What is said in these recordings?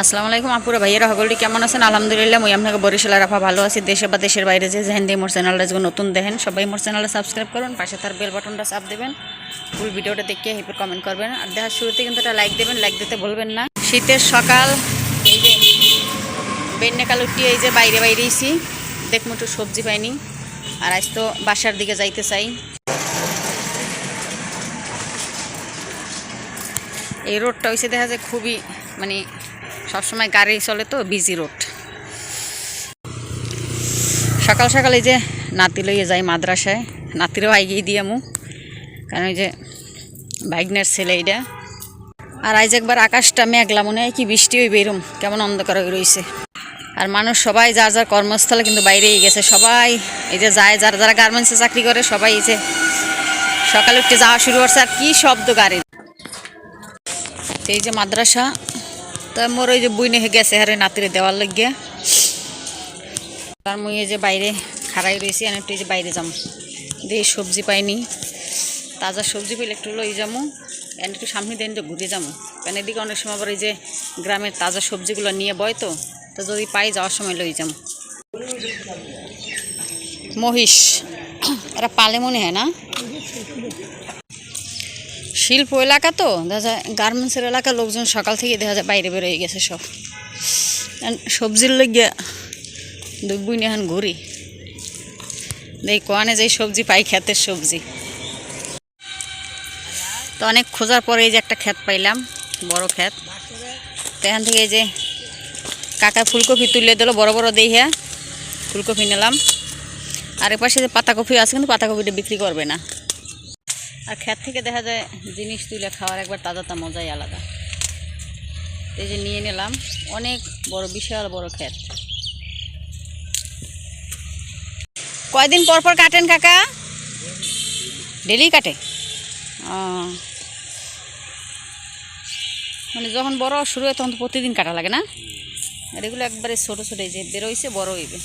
আসসালামু আলাইকুম আপুরা, ভাইয়েরা, সকলটি কেমন আছেন? আলহামদুলিল্লাহ, মই আপনাকে বরিশালের রাফা ভালো আছি। দেশে বা দেশের বাইরে যে যেহেন দিয়ে মোর চ্যানেলটা যদি নতুন দেখেন, সবাই মোর চ্যানেলটা সাবস্ক্রাইব করুন, পাশে তার বেল বাটনটা চাপ দেবেন, ফুল ভিডিওটা দেখিয়ে হিপে কমেন্ট করবেন। আর দেখার শুরুতে কিন্তু একটা লাইক দেবেন লাইক দিতে বলবেন না। শীতের সকাল, এই যে বেন্নে কালুটি এই যে বাইরে বাইরে বাইরেইছি, দেখমু একটু সবজি পাইনি, আর আজ তো বাসার দিকে যাইতে চাই। এই রোডটা হয়েছে দেখা যায় খুবই মানে সবসময় গাড়ি চলে তো বিজি রোড সকাল সকাল যে নাতি লইয়ে যাই মাদ্রাসায়, নাতিরও আইগিয়ে দিয়ে আমু। কারণ ওই যে ভাইগনের ছেলে এইটা আর আজ একবার আকাশটা মেঘলা, মনে হয় কি বৃষ্টি ওই বেরুম কেমন অন্ধকার হয়ে রয়েছে আর মানুষ সবাই যার যার কর্মস্থলে কিন্তু বাইরেই গেছে, সবাই এই যে যায়, যারা যারা গার্মেন্টসে চাকরি করে, সবাই এই যে সকালে উঠে যাওয়া শুরু করছে, আর কি শব্দ গাড়ির। এই যে মাদ্রাসা তো মোর ওই যে বুইনে গেছে হারে নাতিরে দেওয়ার লাগিয়া। তার মুই যে বাইরে খাড়াই রয়েছি আমি একটু যে বাইরে যাম। দিয়ে সবজি পাইনি, তাজা সবজি পেলে একটু লই যাব এন একটু সামনে দিন যে ঘুরে যাব কারণ এদিকে অনেক সময় আবার এই যে গ্রামের তাজা সবজিগুলো নিয়ে বয় তো তো যদি পাই যাওয়ার সময় লই যাম। মহিষ, এরা পালে মনে হয় না? শিল্প এলাকা তো, দেখা যায় গার্মেন্টসের এলাকা লোকজন সকাল থেকে দেখা যায় বাইরে বেরোয় গেছে সব। সবজির লেগে দুই এখন ঘুরি। দেখ কোয়ানে যে সবজি পাই ক্ষেতের সবজি। তো অনেক খোঁজার পরে এই যে একটা ক্ষেত পাইলাম, বড় ক্ষেত। তো এখান থেকে এই যে কাকা ফুলকপি তুলে দিল, বড় বড় দেইহা ফুলকপি নিলাম। আর এপাশে যে পাতাকপি আছে, কিন্তু পাতাকপিটা বিক্রি করবে না। আর ক্ষেত থেকে দেখা যায় জিনিস তুলে খাওয়ার একবার তাজাটা মজাই আলাদা। এই যে নিয়ে নিলাম অনেক বড়, বিশাল বড় ক্ষেত। কয়দিন পর পর কাটেন কাকা? ডেলি কাটে। মানে যখন বড় শুরু হয় তখন তো প্রতিদিন কাটা লাগে না? আর এগুলো একবারে ছোটো ছোটো যে বেরোইছে, বড় হইবে।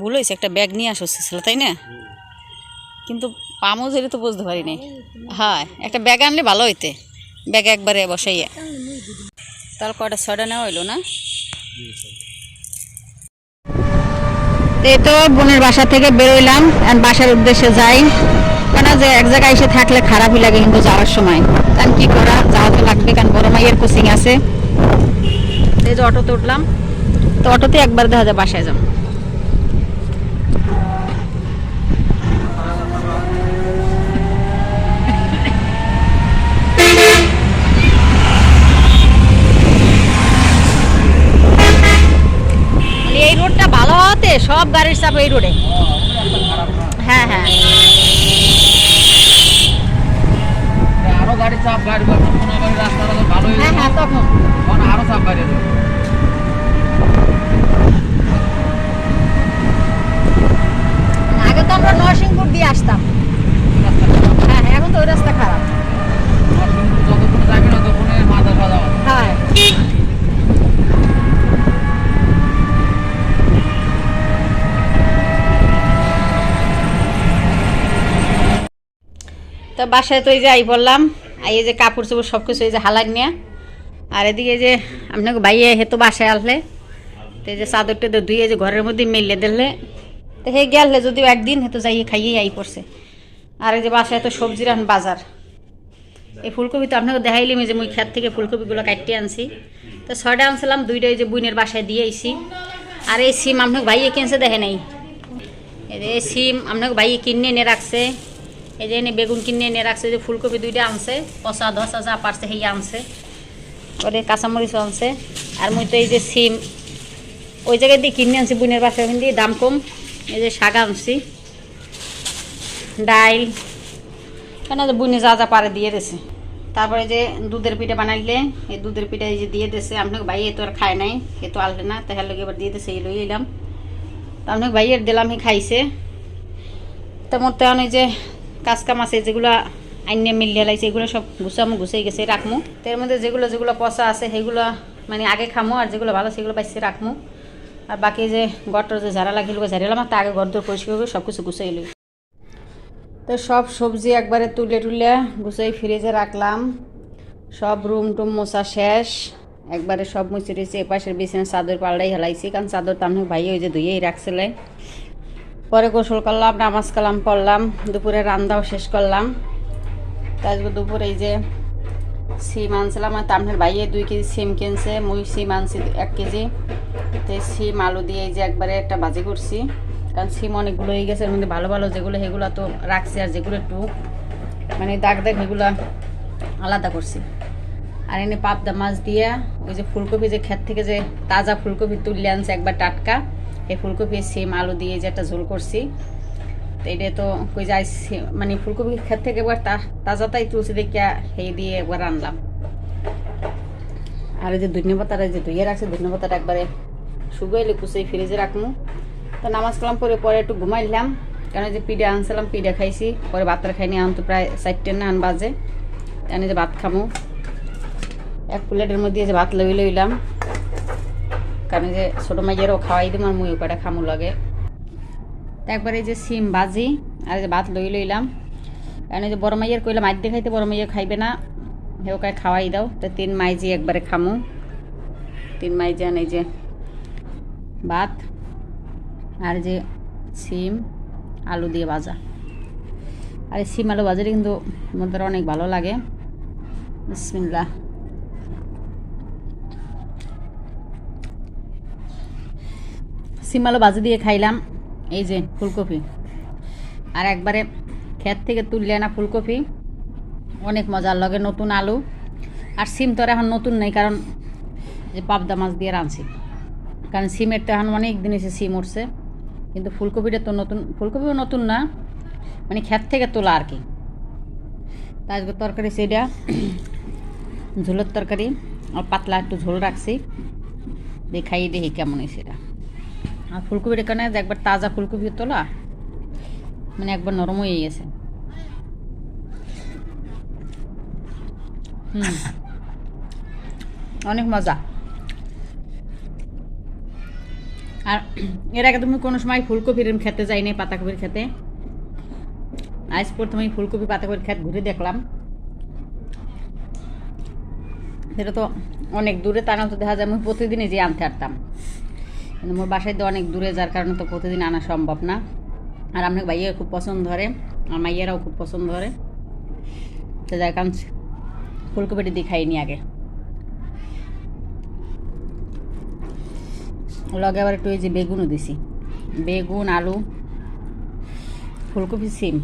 ভুল হয়েছে একটা ব্যাগ নিয়ে আসছিল তাই না? কিন্তু পামও ধরে তো বুঝতে পারি নাই হ্যাঁ একটা ব্যাগ আনলে ভালো হইতে। ব্যাগ একবারে বসাইয়া। তাহলে কয়টা ছয়টা নেওয়া হইল না? এই তো বোনের বাসা থেকে বেরোইলাম আর বাসার উদ্দেশ্যে যাই। কেন যে এক জায়গায় এসে থাকলে খারাপই লাগে কিন্তু যাওয়ার সময়। কারণ কি করা যাওয়া তো লাগবে কারণ বড় মাইয়ের কোচিং আছে। এই যে অটোতে উঠলাম। তো অটোতে একবার দেখা যায় বাসায় যাম মানে এই রোডটা ভালো হতে সব গাড়ির চাপ এই রোডে হ্যাঁ হ্যাঁ। আরও গাড়ি চাপ গাড়ি ভালোই হ্যাঁ হ্যাঁ তখন। তখন আরও চাপ গাড়ি আছে আগে তো আমরা নরসিংপুর দিয়ে আসতাম হ্যাঁ হ্যাঁ এখন তো ওই রাস্তা খারাপ যতক্ষণ যাবে না ততক্ষণে মাথা সাদা হবে হ্যাঁ তো বাসায় তো এই যে আই বললাম এই যে কাপড় চোপড় সব কিছু এই যে হালাক নিয়ে আর এদিকে যে আপনাকে ভাইয়ে হেতো বাসায় আসলে তো এই যে চাদরটা তো ধুয়ে যে ঘরের মধ্যে মেলে দিলে তো হে গেলে যদিও একদিন হেতো যাইয়ে খাইয়ে আই পড়ছে আর এই যে বাসায় তো সবজির এখন বাজার এই ফুলকপি তো আপনাকে দেখাইলাম যে মুই খেত থেকে ফুলকপিগুলো কাটতে আনছি তো ছয়টা আনছিলাম দুইটা ওই যে বুনের বাসায় দিয়ে আইছি আর এই সিম আপনাকে ভাইয়ে কিনছে দেখে নাই এই সিম আপনাকে ভাইয়ে কিনে এনে রাখছে এই যে এনে বেগুন কিনে এনে রাখছে যে ফুলকপি দুইটা আনছে, পচা ধসা যা পারছে সেই আনছে। ওরে কাঁচামরিচ আনছে। আর মুই তো এই যে সিম, ওই জায়গায় দিয়ে কিনে আনছি বুনের বাসায় ওখান দিয়ে, দাম কম। এই যে শাক আনছি। ডাইল। কেন বুনে যা যা পারে দিয়ে দিছে। তারপরে যে দুধের পিঠা বানাইলে, এই দুধের পিঠা এই যে দিয়ে দিছে আপনাকে ভাই, এ তো আর খায় নাই, এ তো আনলে না, তাহলে লোক এবার দিয়ে দিছে, এই লই এলাম। তো আপনাকে ভাইয়ের দিলাম হে খাইছে। তেমন তেমন এই যে কাজ কাম আছে, যেগুলো আইনে মিলিয়ে লাইছে এগুলো সব গুছামো, গুছাই গেছে, রাখমু। তার মধ্যে যেগুলো যেগুলো পচা আছে, সেগুলো মানে আগে খামো, আর যেগুলো ভালো, সেগুলো পাইছে রাখমু। আর বাকি যে গটর যে ঝাড়া লাগিল ঝাড়িলাম তা আগে ঘর দর পরিষ্কার করে সব কিছু গুছাই লই। তো সব সবজি একবারে তুলে টুলে গুছাই ফ্রিজে রাখলাম। সব রুম টুম মোছা শেষ। একবারে সব মুছে রয়েছে এপাশের বিছানা চাদর পাল্টাই হেলাইছি, কারণ চাদর তো আমি ভাই ওই যে ধুয়েই রাখছিলে পরে গোসল করলাম, নামাজ কালাম পড়লাম, দুপুরে রান্নাও শেষ করলাম। তারপর দুপুরে এই যে সিম আনছিলাম, আর তামনের ভাইয়ে দুই কেজি সিম কিনছে, মুই সিম আনছি এক কেজি। তো সিম আলু দিয়ে এই যে একবারে একটা ভাজি করছি, কারণ সিম অনেকগুলো হয়ে গেছে, এর মধ্যে ভালো ভালো যেগুলো, সেগুলো তো রাখছি আর যেগুলো একটু মানে দাগ দাগ, সেগুলো আলাদা করছি। আর এনে পাবদা মাছ দিয়ে ওই যে ফুলকপি যে ক্ষেত থেকে যে তাজা ফুলকপি তুললে আনছে, একবার টাটকা। এই ফুলকপি সিম, আলু দিয়ে যে একটা ঝোল করছি। এটা তো কই যাই মানে ফুলকপি ক্ষেত থেকে একবার তা- তাজাটাই তুলছি দেখিয়া সেই দিয়ে একবার আনলাম। আর যে ধন্য পাতাটা যে ধুয়ে রাখছে ধন্য পাতাটা একবারে শুকাইলে কুচাই ফ্রিজে রাখব তো নামাজ কালাম পরে পরে একটু ঘুমাইলাম, কারণ এই যে পিঠা আনছিলাম, পিঠা খাইছি। পরে ভাতটা খাইনি আন তো প্রায় চারটে না আন বাজে। আমি যে ভাত খামো। এক প্লেটের মধ্যে যে ভাত লই লইলাম। কারণ যে ছোটো মাইয়েরও খাওয়াই দিম আর মুই কটা খামু লাগে। তো একবার এই যে সিম ভাজি আর যে ভাত লই লইলাম। কারণ যে বড় মাইয়ের কইলাম আদ্যে খাইতে বড় মাইয়ে খাইবে না হেও কায় খাওয়াই দাও। তো তিন মাইজি একবারে খামু। তিন মাইজি আন এই যে ভাত আর যে সিম, আলু দিয়ে ভাজা। আর এই সিম আলু ভাজাটা কিন্তু আমাদের অনেক ভালো লাগে। বিসমিল্লাহ। সিম আলু ভাজি দিয়ে খাইলাম। এই যে ফুলকপি। আর একবারে ক্ষেত থেকে তুললে না ফুলকপি। অনেক মজার লাগে নতুন আলু। আর সিম তো এখন নতুন নেই, কারণ যে পাবদা মাছ দিয়ে রাঁধছি। কারণ সিমের তো এখন অনেক দিন এসে সিম উঠছে। কিন্তু ফুলকপিটা তো নতুন, ফুলকপিও নতুন না। মানে ক্ষেত থেকে তোলা আর কি। তা তরকারি সেটা ঝোলের তরকারি। আর পাতলা একটু ঝোল রাখছি। দেখাই দেখি কেমন এটা। আর ফুলকপির যে একবার তাজা ফুলকপি তোলা মানে একবার নরম হয়ে গেছে। হুম। অনেক মজা। আর এর আগে তুমি কোনো সময় ফুলকপির খেতে যাইনি, পাতাকপির খেতে? আজ প্রথমে ফুলকপি, পাতাকপির খেত ঘুরে দেখলাম। সেটা তো অনেক দূরে তা না তো দেখা যায় আমি প্রতিদিনই যে আনতে পারতাম মোর বাসায় তো অনেক দূরে, যার কারণে তো প্রতিদিন আনা সম্ভব না। আর আপনার ভাইয়া খুব পছন্দ ধরে আর মাইয়ারাও খুব পছন্দ ধরে তো যার কারণ ফুলকপিটি দিয়ে খাইনি আগে। লগে আবার একটু এই যে বেগুনও দিছি। বেগুন, আলু, ফুলকপি, সিম।